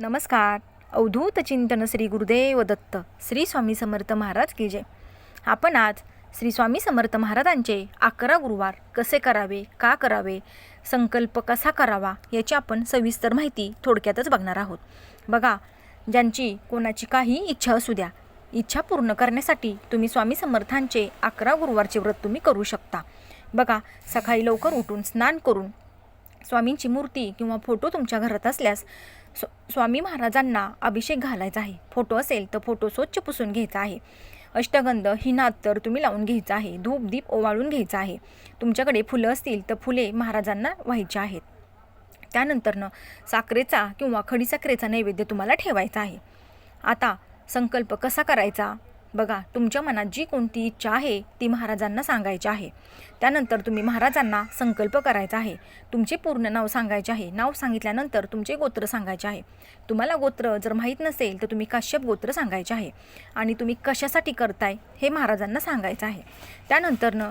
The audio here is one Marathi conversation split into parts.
नमस्कार. अवधूत चिंतन श्री गुरुदेव दत्त श्री स्वामी समर्थ महाराज की जय. आपण आज श्री स्वामी समर्थ महाराजांचे अकरा गुरुवार कसे करावे का करावे संकल्प कसा करावा याची आपण सविस्तर माहिती थोडक्यातच बघणार आहोत. बघा ज्यांची कोणाची काही इच्छा असू द्या इच्छा पूर्ण करण्यासाठी तुम्ही स्वामी समर्थांचे अकरा गुरुवारचे व्रत तुम्ही करू शकता. बघा सकाळी लवकर उठून स्नान करून स्वामींची मूर्ती किंवा फोटो तुमच्या घरात असल्यास स्व स्वामी महाराजांना अभिषेक घालायचा आहे. फोटो असेल तर फोटो स्वच्छ पुसून घ्यायचा आहे. अष्टगंध ही नात्तर तुम्ही लावून घ्यायचा आहे. धूप दीप ओवाळून घ्यायचा आहे. तुमच्याकडे फुलं असतील तर फुले महाराजांना व्हायची आहेत. त्यानंतरनं साखरेचा किंवा खडी साखरेचा नैवेद्य तुम्हाला ठेवायचा आहे. आता संकल्प कसा करायचा? बघा तुमच्या मनात जी कोणती इच्छा आहे ती महाराजांना सांगायची आहे. त्यानंतर तुम्ही महाराजांना संकल्प करायचा आहे. तुमचे पूर्ण नाव सांगायचे आहे. नाव सांगितल्यानंतर तुमचे गोत्र सांगायचे आहे. तुम्हाला गोत्र जर माहीत नसेल तर तुम्ही काश्यप गोत्र सांगायचे आहे. आणि तुम्ही कशासाठी करताय हे महाराजांना सांगायचं आहे. त्यानंतरनं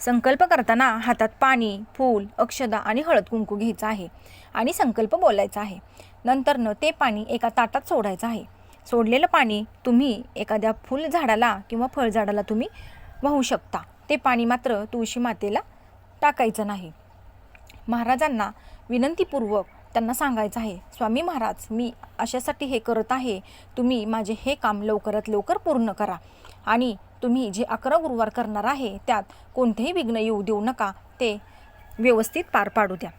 संकल्प करताना हातात पाणी फूल अक्षदा आणि हळद कुंकू घ्यायचं आहे. आणि संकल्प बोलायचा आहे. नंतरनं ते पाणी एका ताटात सोडायचं आहे. सोडलेलं पाणी तुम्ही एखाद्या फुलझाडाला किंवा फळझाडाला तुम्ही वाहू शकता. ते पाणी मात्र तुळशी मातेला टाकायचं नाही. महाराजांना विनंतीपूर्वक त्यांना सांगायचं आहे स्वामी महाराज मी अशासाठी हे करत आहे. तुम्ही माझे हे काम लवकरात लवकर पूर्ण करा. आणि तुम्ही जे अकरा गुरुवार करणार आहे त्यात कोणतेही विघ्न येऊ देऊ नका. ते व्यवस्थित पार पाडू द्या.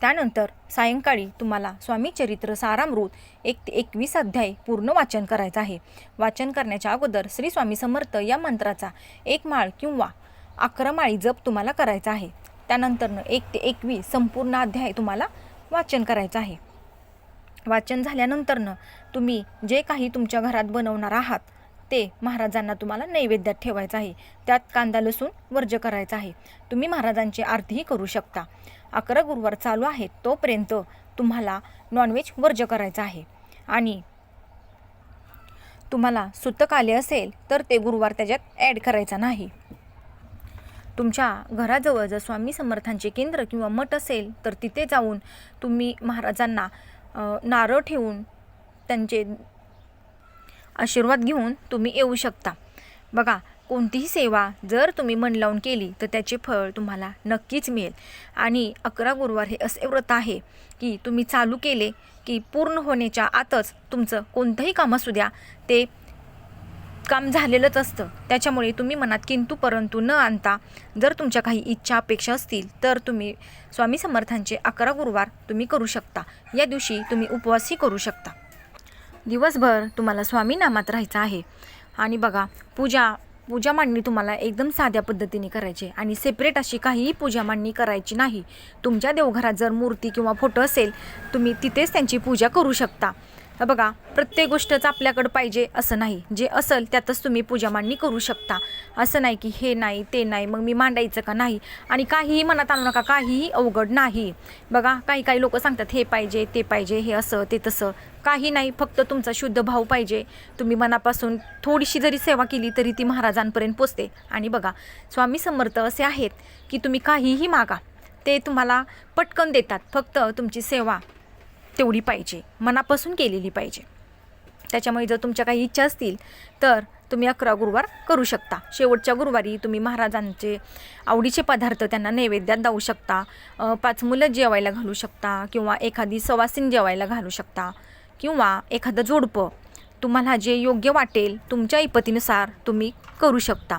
त्यानंतर सायंकाळी तुम्हाला स्वामी चरित्र सारामृत एक ते एकवीस अध्याय पूर्ण वाचन करायचं आहे. वाचन करण्याच्या अगोदर श्री स्वामी समर्थ या मंत्राचा एक माळ किंवा अकरा माळी जप तुम्हाला करायचा आहे. त्यानंतरनं एक ते एकवीस संपूर्ण अध्याय तुम्हाला वाचन करायचं आहे. वाचन झाल्यानंतरनं तुम्ही जे काही तुमच्या घरात बनवणार आहात ते महाराजांना तुम्हाला नैवेद्यात ठेवायचं आहे. त्यात कांदा लसूण वर्ज करायचा आहे. तुम्ही महाराजांची आरतीही करू शकता. अकरा गुरुवार चालू आहे तोपर्यंत तुम्हाला नॉनव्हेज वर्ज करायचं आहे. आणि तुम्हाला सुतक आले असेल तर ते गुरुवार त्याच्यात ॲड करायचा नाही. तुमच्या घराजवळ जर स्वामी समर्थांचे केंद्र किंवा मठ असेल तर तिथे जाऊन तुम्ही महाराजांना नारळ ठेवून त्यांचे आशीर्वाद घेऊन तुम्ही येऊ शकता. बघा कोणतीही सेवा जर तुम्ही मन लावून केली तर त्याचे फळ तुम्हाला नक्कीच मिळेल. आणि अकरा गुरुवार हे असे व्रत आहे की तुम्ही चालू केले की पूर्ण होण्याच्या आतच तुमचं कोणतंही काम असू द्या ते काम झालेलंच असतं. त्याच्यामुळे तुम्ही मनात किंतु परंतु न आणता जर तुमच्या काही इच्छा अपेक्षा असतील तर तुम्ही स्वामी समर्थांचे अकरा गुरुवार तुम्ही करू शकता. या दिवशी तुम्ही उपवासही करू शकता. दिवसभर तुम्हाला स्वामी नामात राहायचं आहे. आणि बघा पूजा पूजा मांडणी तुम्हाला एकदम साध्या पद्धतीने करायची आहे. आणि सेपरेट अशी काहीही पूजा मांडणी करायची नाही. तुमच्या देवघरात जर मूर्ती किंवा फोटो असेल तुम्ही तिथेच त्यांची पूजा करू शकता. बघा प्रत्येक गोष्टच आपल्याकडं पाहिजे असं नाही. जे असेल त्यातच तुम्ही पूजा मांडणी करू शकता. असं नाही की हे नाही ते नाही मग मी मांडायचं का नाही? आणि काहीही मनात आणू नका काहीही अवघड नाही. बघा काही काही लोक सांगतात हे पाहिजे ते पाहिजे हे असं ते तसं. काही नाही फक्त तुमचा शुद्ध भाव पाहिजे. तुम्ही मनापासून थोडीशी जरी सेवा केली तरी ती महाराजांपर्यंत पोचते. आणि बघा स्वामी समर्थ असे आहेत की तुम्ही काहीही मागा ते तुम्हाला पटकन देतात. फक्त तुमची सेवा तेवढी पाहिजे. मनापासून केलेली पाहिजे. त्याच्यामुळे जर तुमच्या काही इच्छा असतील तर तुम्ही अकरा गुरुवार करू शकता. शेवटच्या गुरुवारी तुम्ही महाराजांचे आवडीचे पदार्थ त्यांना नैवेद्यात दावू शकता. पाच मुलं जेवायला घालू शकता किंवा एखादी सवासीन जेवायला घालू शकता किंवा एखादं जोडपं. तुम्हाला जे योग्य वाटेल तुमच्या ऐपतीनुसार तुम्ही करू शकता.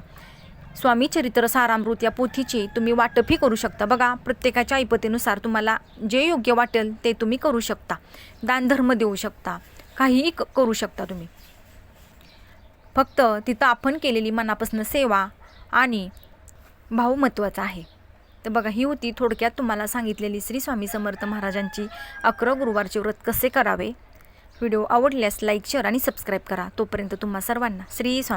स्वामी चरित्र सारामृत या पोथीची तुम्ही वाटपही करू शकता. बघा प्रत्येकाच्या ऐपतीनुसार तुम्हाला जे योग्य वाटेल ते तुम्ही करू शकता. दानधर्म देऊ शकता. काहीही क- करू शकता तुम्ही. फक्त तिथं आपण केलेली मनापासून सेवा आणि भाव महत्त्वाचा आहे. तर बघा ही होती थोडक्यात तुम्हाला सांगितलेली श्री स्वामी समर्थ महाराजांची अकरा गुरुवारचे व्रत कसे करावे? व्हिडिओ आवडल्यास लाईक शेअर आणि सबस्क्राईब करा. तोपर्यंत तुम्हा सर्वांना श्री स्वामी